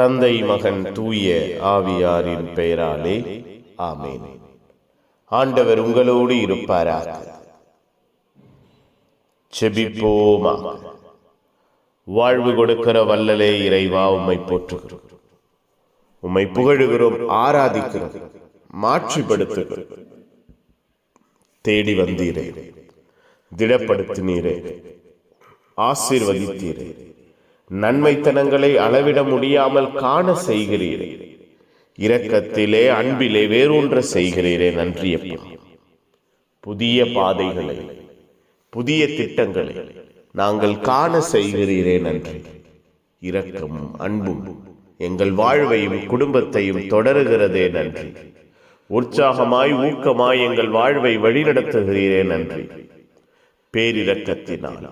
தந்தை மகன் தூய ஆவியாரின் பெயராலே ஆமேன். ஆண்டவர் உங்களோடு இருப்பாராக. செபிப்போமா வாழ்வு கொடுக்கிற வல்லலே இறைவா உம்மை போற்றுகிறோம். உம்மை புகழுகிறோம் ஆராதிக்கிறோம் மாற்றிப்படுத்துகிறோம் தேடி வந்தீரே. திடப்படுத்தினீரே. ஆசீர்வதித்தீரே. நன்மைத்தனங்களை அளவிட முடியாமல் காண செய்கிறீரே. இரக்கத்திலே அன்பிலே வேறொன்ற செய்கிறீரே நன்றிய புதிய பாதைகளை புதிய திட்டங்களை நாங்கள் காண செய்கிறீரே நன்றி. இரக்கமும் அன்பும் எங்கள் வாழ்வையும் குடும்பத்தையும் தொடருகிறதே நன்றி. உற்சாகமாய் ஊக்கமாய் எங்கள் வாழ்வை வழிநடத்துகிறீரே நன்றி. பேரிரக்கத்தினால்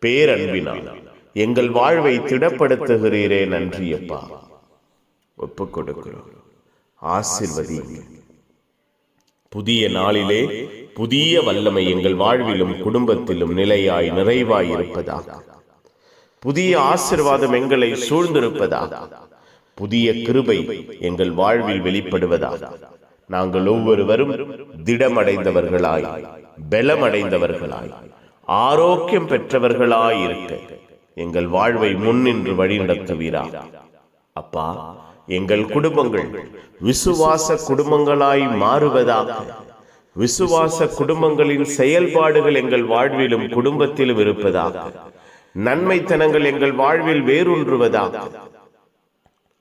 பேரன்பினால் எங்கள் வாழ்வை திடப்படுத்துகிறீரே நன்றி அப்பா ஒப்புக் கொடுக்கிறோம் ஆசிர்வதியுங்கள். புதிய நாளிலே புதிய வல்லமை எங்கள் வாழ்விலும் குடும்பத்திலும் நிலையாய் நிறைவாய் இருப்பதாக புதிய ஆசிர்வாதம் எங்களை சூழ்ந்திருப்பதாக. புதிய கிருபை எங்கள் வாழ்வில் வெளிப்படுவதாக. நாங்கள் ஒவ்வொருவரும் திடமடைந்தவர்களாய் பலமடைந்தவர்களாய் ஆரோக்கியம் பெற்றவர்களாய் இருக்க. எங்கள் வாழ்வை முன்னின்று வழிநடத்துவீரா. அப்பா எங்கள் குடும்பங்கள் விசுவாச குடும்பங்களாய் மாறுவதாக. விசுவாச குடும்பங்களின் செயல்பாடுகள் எங்கள் வாழ்விலும் குடும்பத்திலும் இருப்பதாக. நன்மைத்தனங்கள் எங்கள் வாழ்வில் வேரூன்றுவதாக.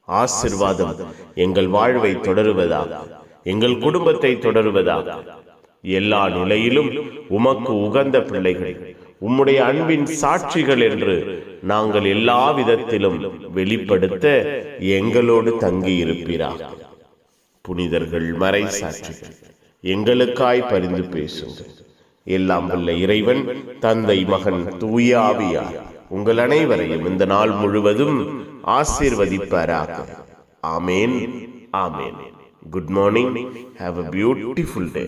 ஆசிர்வாதம் எங்கள் வாழ்வை தொடருவதாக. எங்கள் குடும்பத்தை தொடருவதாக. எல்லா நிலையிலும் உமக்கு உகந்த பிள்ளைகள் உம்முடைய அன்பின் சாட்சிகள் என்று நாங்கள் எல்லா விதத்திலும் வெளிப்படுத்த எங்களோடு தங்கி இருப்பீராக புனிதர்கள் மறை சாட்சிகள் எங்களுக்காய் பரிந்து பேசுங்கள். எல்லாம் வல்ல இறைவன் தந்தை மகன் தூய ஆவியார் உங்கள் அனைவரையும் இந்த நாள் முழுவதும் ஆசீர்வதிப்பாராக. ஆமேன் ஆமேன். Good morning have a beautiful day